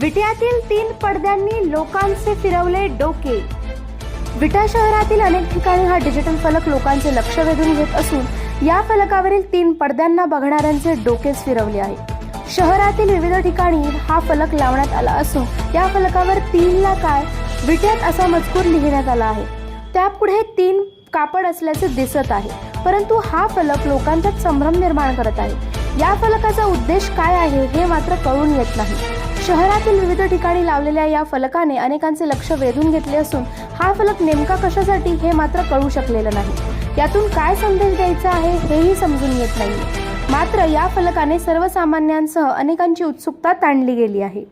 विट्यातील तीन पडद्यांनी लोकांचे फिरवले डोके. विटा शहरातील अनेक ठिकाणी हा डिजिटल फलक लोकांचे लक्ष वेधून घेत असून या फलकावरील तीन पडद्यांना बघणाऱ्यांचे डोकेच फिरवले आहे शहरातील विविध ठिकाणी हा फलक लावण्यात आला असून या फलकावर तीनला काय विट्यात असा मजकूर लिहिण्यात आला आहे. त्यापुढे तीन कापड असल्याचे दिसत आहे परंतु हा फलक लोकांच्यात संभ्रम निर्माण करत आहे. या फलकाचा उद्देश काय आहे हे मात्र कळून येत नाही. शहरातील विविध ठिकाणी लावलेल्या या फलकाने अनेकांचे लक्ष वेधून घेतले असून हा फलक नेमका कशासाठी हे मात्र कळू शकलेलं नाही. यातून काय संदेश द्यायचा आहे हेही समजून येत नाही मात्र या फलकाने सर्वसामान्यांसह अनेकांची उत्सुकता ताणली गेली आहे.